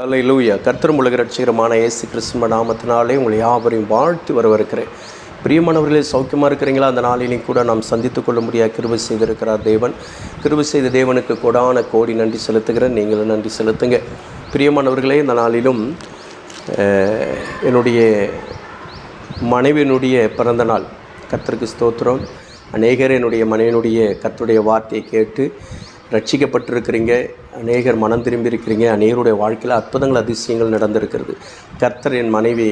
லூயா கர்த்தரும் உலக ரட்சிகரமான இயேசு கிறிஸ்துவ நாமத்தினாலே உங்களை யாவரையும் வாழ்த்து வரவிருக்கிறேன் பிரியமானவர்களே சௌக்கியமாக இருக்கிறீங்களா? அந்த நாளிலையும் கூட நாம் சந்தித்துக் கொள்ள முடியாத கிருபை செய்திருக்கிறார் தேவன். கிருபை செய்த தேவனுக்கு கொடான கோடி நன்றி செலுத்துகிறேன். நீங்களும் நன்றி செலுத்துங்க. பிரியமானவர்களே இந்த நாளிலும் என்னுடைய மனைவியினுடைய பிறந்த நாள். கர்த்தருக்கு ஸ்தோத்திரம். அநேகர் என்னுடைய மனைவியினுடைய கர்த்தருடைய வார்த்தையை கேட்டு ரட்சிக்கப்பட்டிருக்கிறீங்க. அநேகர் மனம் திரும்பி இருக்கிறீங்க அநேகருடைய வாழ்க்கையில் அற்புதங்கள் அதிசயங்கள் நடந்திருக்கிறது. கர்த்தர் என் மனைவி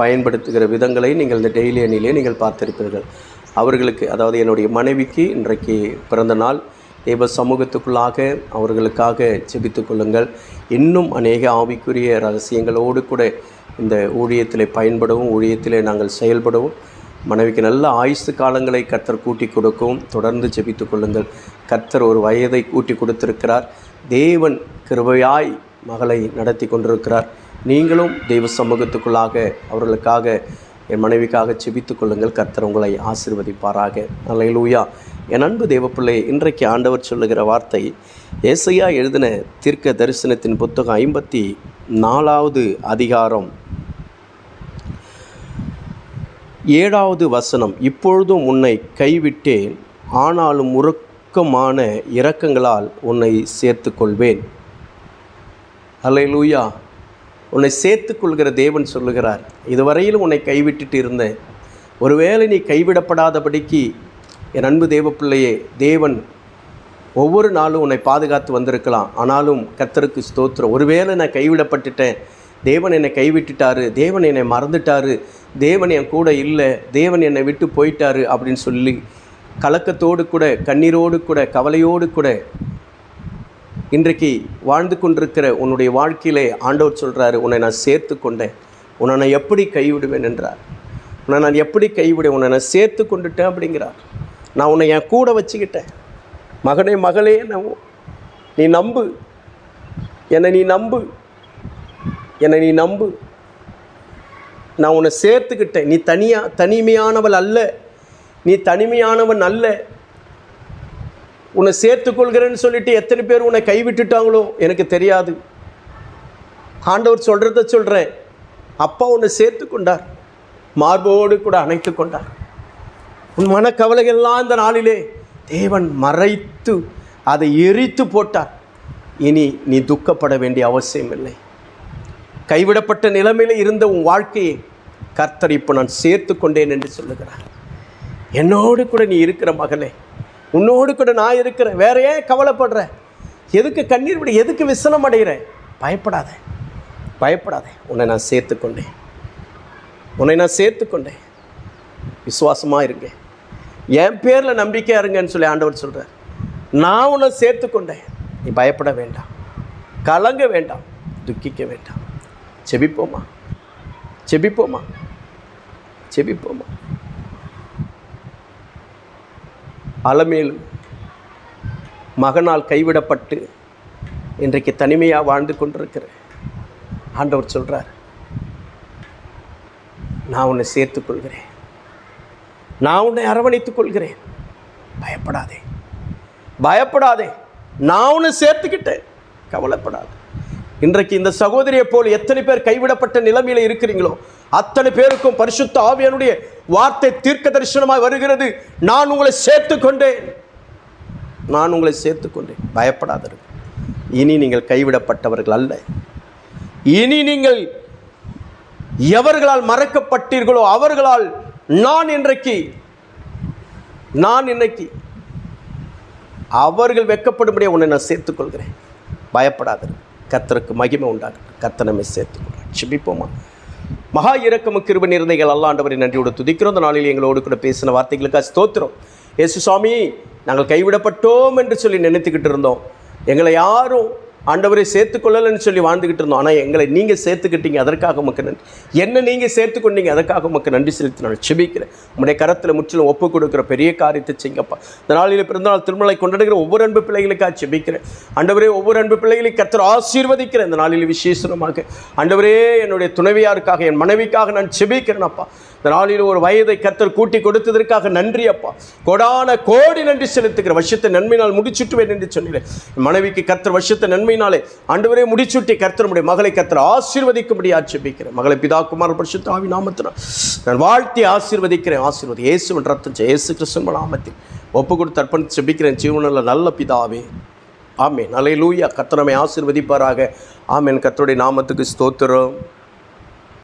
பயன்படுத்துகிற விதங்களை நீங்கள் இந்த டெய்லி அணிலே நீங்கள் பார்த்திருப்பீர்கள். அவர்களுக்கு அதாவது என்னுடைய மனைவிக்கு இன்றைக்கு பிறந்த நாள். தேவ சமூகத்துக்குள்ளாக அவர்களுக்காக செபித்து கொள்ளுங்கள். இன்னும் அநேக ஆவிக்குரிய ரகசியங்களோடு கூட இந்த ஊழியத்தில் பயன்படவும் ஊழியத்தில் நாங்கள் செயல்படவும். மனைவிக்கு நல்ல ஆயுசு காலங்களை கர்த்தர் கூட்டி கொடுக்கும் தொடர்ந்து ஜெபித்து கொள்ளுங்கள். கர்த்தர் ஒரு வயதை கூட்டி கொடுத்திருக்கிறார். தேவன் கிருபையாய் மகளை நடத்தி கொண்டிருக்கிறார். நீங்களும் தெய்வ சமூகத்துக்குள்ளாக அவர்களுக்காக என் மனைவிக்காக செபித்து கொள்ளுங்கள். கர்த்தர் உங்களை ஆசீர்வதிப்பாராக. அல்லேலூயா என் அன்பு தேவப்பிள்ளை இன்றைக்கு ஆண்டவர் சொல்லுகிற வார்த்தை ஏசையா எழுதின தீர்க்க தரிசனத்தின் புத்தகம் ஐம்பத்தி நாலாவது அதிகாரம் ஏழாவது வசனம் இப்பொழுதும் உன்னை கைவிட்டேன் ஆனாலும் உறக்கமான இரக்கங்களால் உன்னை சேர்த்துக்கொள்வேன். அல்லேலூயா உன்னை சேர்த்துக்கொள்கிற தேவன் சொல்லுகிறார் இதுவரையிலும் உன்னை கைவிட்டுட்டு இருந்தேன். ஒருவேளை நீ கைவிடப்படாதபடிக்கு என் அன்பு தேவ பிள்ளையே தேவன் ஒவ்வொரு நாளும் உன்னை பாதுகாத்து வந்திருக்கலாம். ஆனாலும் கத்தருக்கு ஸ்தோத்திரம். ஒருவேளை நான் கைவிடப்பட்டுட்டேன் தேவன் என்னை கைவிட்டுட்டாரு தேவன் என்னை மறந்துட்டாரு தேவன் என் கூட இல்லை தேவன் என்னை விட்டு போயிட்டாரு அப்படின்னு சொல்லி கலக்கத்தோடு கூட கண்ணீரோடு கூட கவலையோடு கூட இன்றைக்கு வாழ்ந்து கொண்டிருக்கிற உன்னுடைய வாழ்க்கையிலே ஆண்டவர் சொல்கிறாரு உன்னை நான் சேர்த்து கொண்டேன். உன்னை நான் எப்படி கைவிடுவேன் என்றார். உன்னை நான் எப்படி கைவிடுவேன்? உன்னை நான் சேர்த்து கொண்டுட்டேன் அப்படிங்கிறார். நான் உன்னை என் கூட வச்சுக்கிட்டேன். மகனே மகளே நான் நீ நம்பு. என்னை நீ நம்பு. என்னை நீ நம்பு. நான் உன்னை சேர்த்துக்கிட்டேன். நீ தனியா தனிமையானவள் அல்ல. நீ தனிமையானவன் அல்ல. உன்னை சேர்த்துக்கொள்கிறேன்னு சொல்லிட்டு எத்தனை பேர் உன்னை கைவிட்டுட்டாங்களோ எனக்கு தெரியாது. ஆண்டவர் சொல்கிறத சொல்கிறேன் அப்பா உன்னை சேர்த்து கொண்டார். மார்போடு கூட அணைத்து கொண்டார். உன் மனக்கவலைகள்லாம் இந்த நாளிலே தேவன் மறைத்து அதை எரித்து போட்டார். இனி நீ துக்கப்பட வேண்டிய அவசியம் இல்லை கைவிடப்பட்ட நிலைமையில் இருந்த உன் வாழ்க்கையை கர்த்தர் இப்போ நான் சேர்த்து கொண்டேன் என்று சொல்லுகிறார். என்னோடு கூட நீ இருக்கிற மகளே உன்னோடு கூட நான் இருக்கிறேன். வேற ஏன் கவலைப்படுற? எதுக்கு கண்ணீர் விட எதுக்கு விசனம் அடைகிற பயப்படாத பயப்படாத. உன்னை நான் சேர்த்து கொண்டேன். உன்னை நான் சேர்த்து கொண்டேன். விசுவாசமாக இருங்க. என் பேரில் நம்பிக்கையாக இருங்கன்னு சொல்லி ஆண்டவர் சொல்கிறார் நான் உன்னை சேர்த்து கொண்டேன். நீ பயப்பட வேண்டாம். கலங்க வேண்டாம். துக்கிக்க வேண்டாம். செபிப்போமா? செபிப்போமா? செபிப்போமா? அலமேலும் மகனால் கைவிடப்பட்டு இன்றைக்கு தனிமையாக வாழ்ந்து கொண்டிருக்கிற ஆண்டவர் சொல்கிறார் நான் உன்னை சேர்த்துக்கொள்கிறேன். நான் உன்னை அரவணைத்துக் கொள்கிறேன். பயப்படாதே. பயப்படாதே. நான் உன்னை சேர்த்துக்கிட்டேன். கவலைப்படாது. இன்றைக்கு இந்த சகோதரியை போல் எத்தனை பேர் கைவிடப்பட்ட நிலைமையில் இருக்கிறீங்களோ அத்தனை பேருக்கும் பரிசுத்த ஆவியனுடைய வார்த்தை தீர்க்க தரிசனமாய் வருகிறது. நான் உங்களை சேர்த்து கொண்டேன் நான் உங்களை சேர்த்து கொண்டேன் பயப்படாதீர்கள். இனி நீங்கள் கைவிடப்பட்டவர்கள் அல்ல. இனி நீங்கள் எவர்களால் மறக்கப்பட்டீர்களோ அவர்களால் நான் இன்றைக்கு நான் இன்னைக்கு அவர்கள் வெக்கப்படும்படியே உன்னை நான் சேர்த்துக்கொள்கிறேன். பயப்படாதீர்கள். கத்தருக்கு மகிமை உண்டாகட்டும் கத்தனமே நம்மை சேர்த்துக்கொள்கிறேன் சிபிப்போமா மகா இறக்கம கிருப நிறந்தைகள் அல்லாண்டவரை நன்றியோடு துதிக்கிறோம். அந்த நாளில் எங்களோடு கூட பேசின வார்த்தைகளுக்காக ஸ்தோத்திரம். ஏசு சுவாமி நாங்கள் கைவிடப்பட்டோம் என்று சொல்லி நினைத்துக்கிட்டு இருந்தோம். எங்களை யாரும் ஆண்டவரை சேர்த்துக்கொள்ளலன்னு சொல்லி வாழ்ந்துக்கிட்டு இருந்தோம். ஆனால் எங்களை நீங்கள் சேர்த்துக்கிட்டீங்க. அதற்காக உமக்கு நன்றி. என்ன நீங்கள் சேர்த்துக்கொண்டீங்க. அதற்காக உமக்கு நன்றி செலுத்தி நான் செபிக்கிறேன். உங்களுடைய கரத்தில் முற்றிலும் ஒப்பு கொடுக்குற பெரிய காரியத்தை செய்யப்பா இந்த நாளில் பிறந்தநாள் திருமலை கொண்டாடுகிற ஒவ்வொரு அன்பு பிள்ளைகளுக்காக செபிக்கிறேன். ஆண்டவரே ஒவ்வொரு அன்பு பிள்ளைகளையும் கத்தர் ஆசீர்வதிக்கிறேன். இந்த நாளில் விசேஷமாக. ஆண்டவரே என்னுடைய துணைவியாருக்காக என் மனைவிக்காக நான் செபிக்கிறேன் அப்பா. இந்த நாளில் ஒரு வயதை கத்தர் கூட்டி கொடுத்ததற்காக நன்றி அப்பா. கொடான கோடி நன்றி செலுத்துகிற வருஷத்தை நன்மையினால் முடிச்சுட்டுவேன் என்று சொன்னேன் மனைவிக்கு கத்தர் வருஷத்தை நன்மையினாலே ஆண்டவரே முடிச்சுட்டி கர்த்தருடைய மகளை கத்தர் ஆசீர்வதிக்கும்படி ஆட்சேபிக்கிறேன். மகளை பிதா குமார் பரிசுத்த ஆவி நாமத்தினால் நான் வாழ்த்தி ஆசீர்வதிக்கிறேன். ஆசீர்வதி இயேசு ரத்தம் இயேசு கிருஷ்ணன் நாமத்தில் ஒப்பு கொடுத்து அர்ப்பணித்து செபிக்கிறேன். ஜீவனில் நல்ல பிதாவே. ஆமேன். நல்ல லூயா கத்தனமை ஆசீர்வதிப்பாராக. ஆமேன். கத்தருடைய நாமத்துக்கு ஸ்தோத்திரம்.